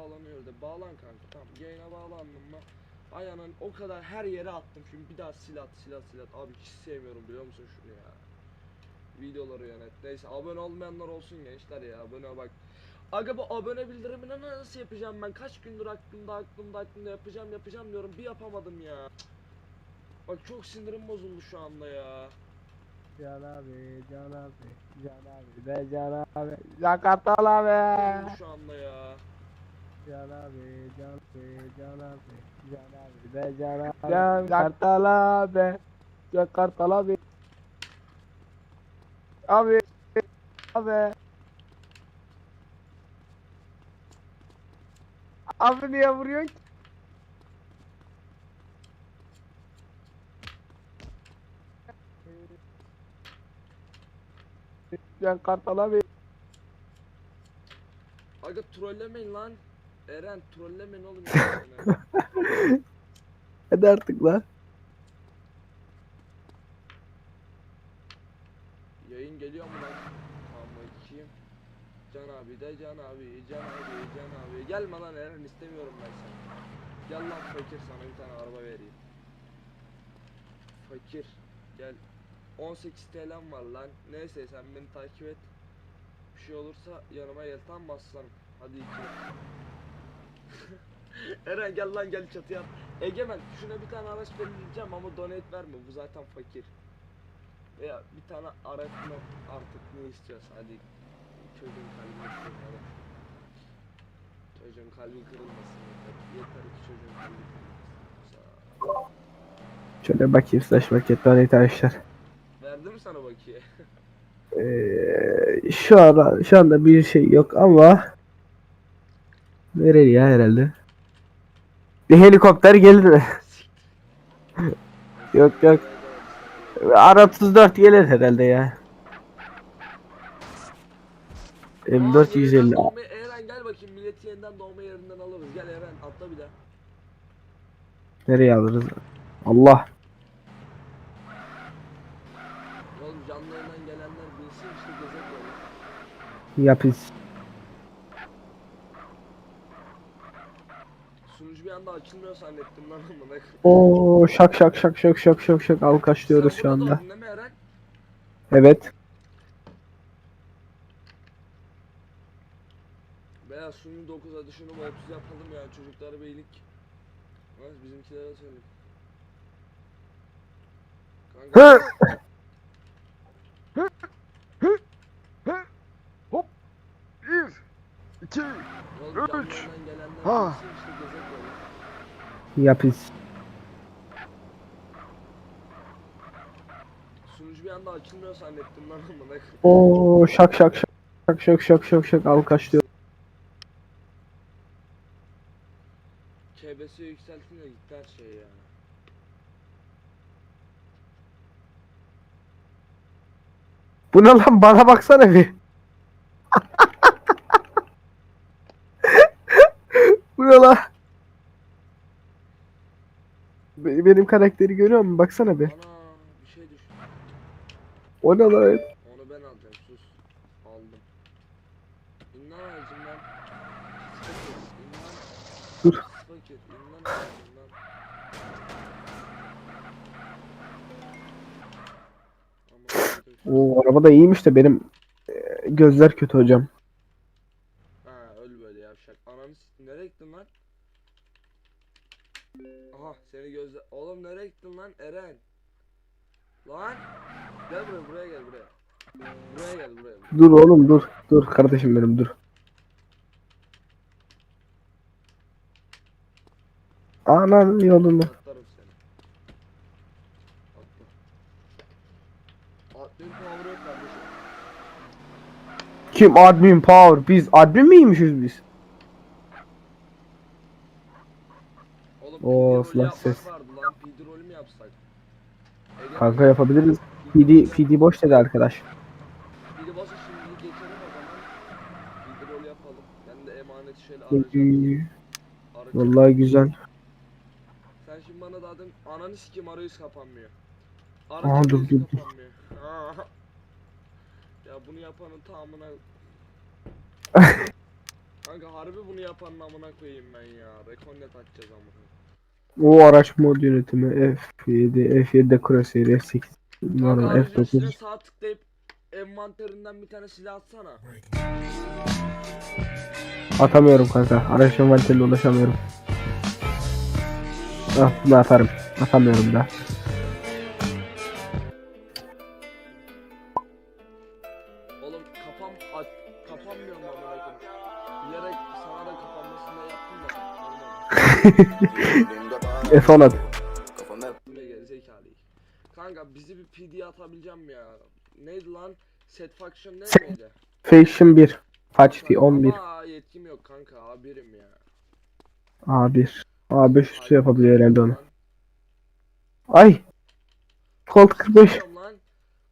bağlanıyor de. Bağlan kanka tamam. Yayına bağlandım mı? Ayağının o kadar her yere attım. Şimdi bir daha sil at sil at sil at. Abi hiç sevmiyorum biliyor musun şunu ya. Videoları yönet. Neyse abone olmayanlar olsun gençler ya. Abone bak. Aga bu abone bildirimini nasıl yapacağım ben? Kaç gündür aklımda aklımda aklımda yapacağım yapacağım diyorum. Bir yapamadım ya. Bak çok sinirim bozuldu şu anda ya. Can abi, Can abi, Can abi, be Can abi, Can Kartal abi. Şu anda ya. Can abi, Can abi, Can abi, Can abi, be Can abi, Can Kartal abi, Can Kartal abi. Abi, abi. Abi niye vuruyorsun ki? Can Kartal abi. Aga trollemeyin lan. Eren trollemeyin oğlum ya. Hadi artık lan. Yayın geliyor mu lan? Tamam bakayım. Can abi de Can abi, Can abi, Can abi. Gelme lan Eren istemiyorum ben seni. Gel lan fakir sana bir tane araba vereyim. Fakir gel. 18 TL'm var lan. Neyse sen beni takip et. Bir şey olursa yanıma gel tamam mı aslanım? Hadi iki. Eren gel lan gel çatıya. at. Egemen şuna bir tane araç belirleyeceğim ama donate verme bu zaten fakir. Veya bir tane araç mı artık ne istiyorsa hadi çocuğun kalbini kırmayalım. Çocuğun kalbi kırılmasın yeter. Yeter ki çocuğun kalbi kırılmasın. Şöyle bakayım slash paket donate arkadaşlar. Verdi mi sana bakiye? Ee, şu ara şu anda bir şey yok ama nereli ya herhalde. Bir helikopter gelir? Yok, yok. Ara 34 gelir herhalde ya. M4 Aa, yeniden 150. doğma- Eren gel bakayım milleti yeniden doğma yerinden alırız. Gel Eren atla bir daha. Nereye alırız? Allah. Oğlum canlı yayından gelenler bilsin işte gezek. Yapız. açılmıyor zannettim lan amına Oo şak şak şak şak şak şak şak alkaçlıyoruz şu anda. Evet. Beyaz şunu 9'a düşünüp hepsi yapalım ya çocuklara beylik. Evet bizimkilere söyle. Kanka. Hop. 1 2 3 Ha. Yapız. Sunucu bir anda açılmıyor zannettim lan amına. Oo şak şak şak şak şak şak şak şak alkaşlıyor. KBS'yi yükseltin de gitti her şey ya. Bu ne lan bana baksana bir. Bu ne lan? Be- Benim karakteri görüyor musun? Baksana bir. Bir şey düştü. O ne lan? Onu ben alacağım sus. Aldım. İn lan ağacımdan. Fakir, in lan. Dur. Fakir, in lan ağacımdan. Ama O araba da iyiymiş de benim e, gözler kötü hocam. Ha öl böyle yavşak. Ananı s- nereye gittin lan? Aha seni gözle... Oğlum nereye gittin lan Eren? Lan! Gel buraya buraya gel buraya. Buraya gel buraya. buraya. Dur oğlum dur. Dur kardeşim benim dur. Anan yolunu. Atlarım seni. Atla. Atlayın power yok kardeşim. Kim admin power? Biz admin miymişiz biz? Silah yapmak ses. Kanka yapabiliriz. PD, PD boş dedi arkadaş. PD bası şimdi geçelim o zaman. PD rolü yapalım. Ben de emaneti şöyle Oy, arayacağım. Arayacağım. Vallahi güzel. Sen şimdi bana daha demin ananı sikim arayüz kapanmıyor. Arayüz dur, dur, dur. kapanmıyor. Aa. ya bunu yapanın tamamına Kanka harbi bunu yapanın amına koyayım ben ya. Rekonnet açacağız amına. O araç mod yönetimi F7, F7 dekorasyon, F8, Kanka normal aracın üstüne F9. sağ tıklayıp envanterinden bir tane silah atsana. Atamıyorum kanka. Araç envanterine ulaşamıyorum. Ah bunu atarım. Atamıyorum da. Oğlum kapam aç kapanmıyorum amına koyayım. Bilerek sana da kapanmasını da yaptım da. Olmadı. F10 at. Bu ne gerizekalı. Kanka bizi bir PD atabileceğim mi ya? Neydi lan? Set faction ne Set- miydi? Fashion 1. Fatih 11. Ama yetkim yok kanka A1'im ya. A1. A5 üstü yapabiliyor herhalde onu. Ay. Colt 45. Sıkamıyorum lan.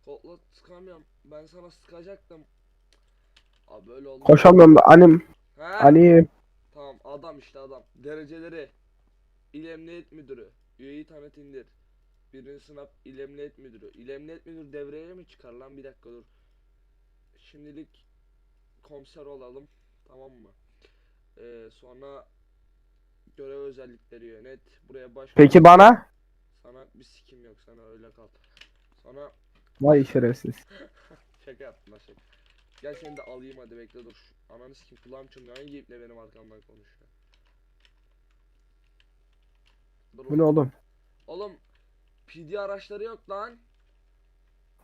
Koltla sıkamıyorum. Ben sana sıkacaktım. Abi böyle oldu. Koşamıyorum da anim. He? Hani Tamam adam işte adam. Dereceleri. İl Emniyet Müdürü. Üyeyi tanıt indir. Birinci sınıf İl Emniyet Müdürü. İl Emniyet Müdürü devreye mi çıkar lan? Bir dakika dur. Şimdilik komiser olalım. Tamam mı? Ee, sonra görev özellikleri yönet. Buraya baş peki bana? Sana bir sikim yok. Sana öyle kal. Sonra Vay şerefsiz. Şaka yaptım lan şaka. Gel seni de alayım hadi bekle dur. Ananı sikim kulağım çınlıyor. Hangi iple benim arkamdan konuşuyor? Dur Bu ne oğlum? Oğlum PD araçları yok lan.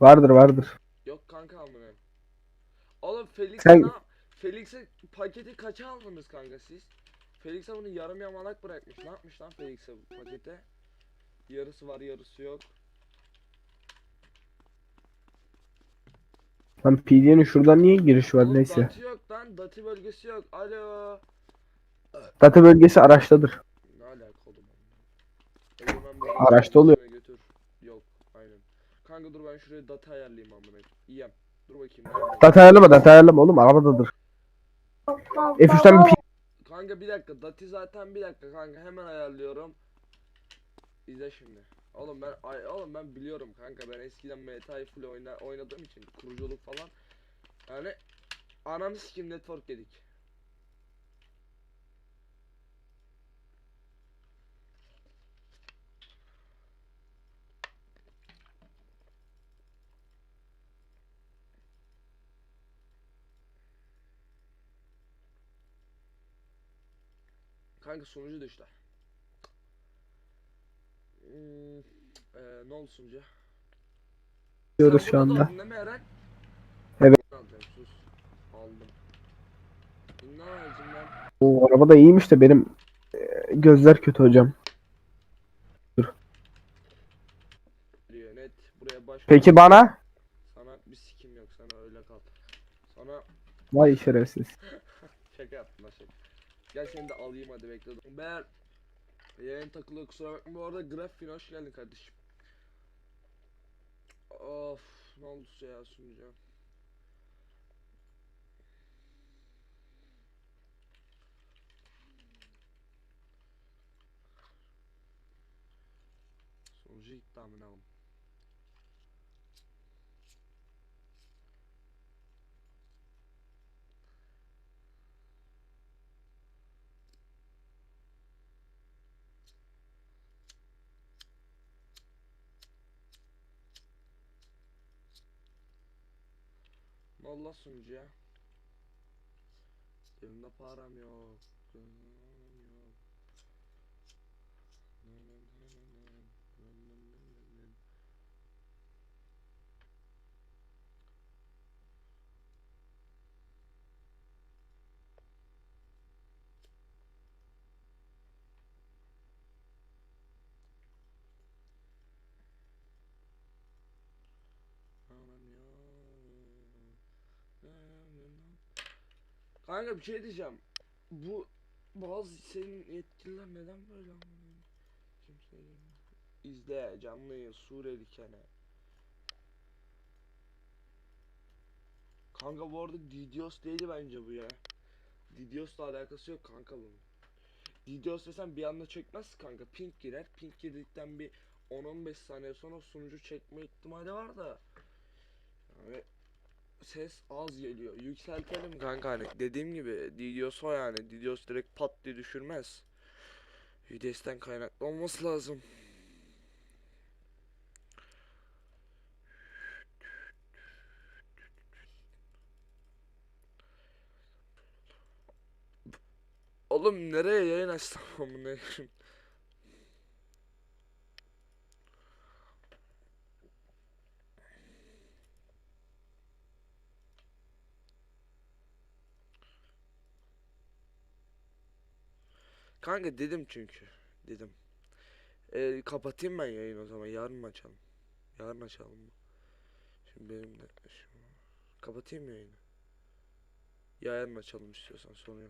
Vardır vardır. Yok kanka amına. Oğlum Felix Sen- ne Felix'e paketi kaça aldınız kanka siz? Felix'e bunu yarım yamalak bırakmış. Ne yapmış lan Felix'e pakete? Yarısı var yarısı yok. Lan PD'nin şuradan niye giriş var Oğlum neyse. Dati yok lan. Dati bölgesi yok. Alo. Data bölgesi araçtadır. Egemen Bey, Araçta oluyor. Götür. Yok, aynen. Kanka dur ben şuraya data ayarlayayım amına. İyiyim. Dur bakayım. nerede? Data ayarlama data ayarlama oğlum arabadadır. F3'ten bir P- Kanka bir dakika. Dati zaten bir dakika kanka hemen ayarlıyorum. İzle şimdi. Oğlum ben ay, oğlum ben biliyorum kanka ben eskiden MTI full oyna, oynadığım için kuruculuk falan. Yani ananı sikim network dedik. Kanka sonucu da işte. Hmm, eee, ne oldu sonucu? diyoruz şu anda. mi Eren? Evet. Sus. Aldım. Ben? O araba da iyiymiş de benim e, gözler kötü hocam. Diyor net. Buraya baş Peki bana? Sana bir sikim yok sana öyle kal. Sana Vay şerefsiz. şaka yaptım lan şaka. Gel seni de alayım hadi bekle. Ben yayın takılıyor kusura bakma. Bu arada Graffin hoş geldin kardeşim. Of ne oldu ya sunucu. Sonucu gitti oldu lan sunucuya? Cebimde param yok. Kanka bir şey diyeceğim. Bu bazı senin yetkililer neden böyle amına? Kimse izle canlıyı Suriyeli kene. Kanka bu arada Didios değil bence bu ya. Didios'la alakası yok kanka bunun. Didios desem bir anda çekmez kanka. Pink girer. Pink girdikten bir 10-15 saniye sonra sunucu çekme ihtimali var da. Yani ses az geliyor. Yükseltelim kanka hani dediğim gibi Didios o yani. Didios direkt pat diye düşürmez. Vides'ten kaynaklı olması lazım. Oğlum nereye yayın açsam amına Kanka dedim çünkü. Dedim. Ee, kapatayım ben yayın o zaman. Yarın mı açalım? Yarın açalım mı? Şimdi benim de şu... Kapatayım yayını? Yarın açalım istiyorsan sorun yok.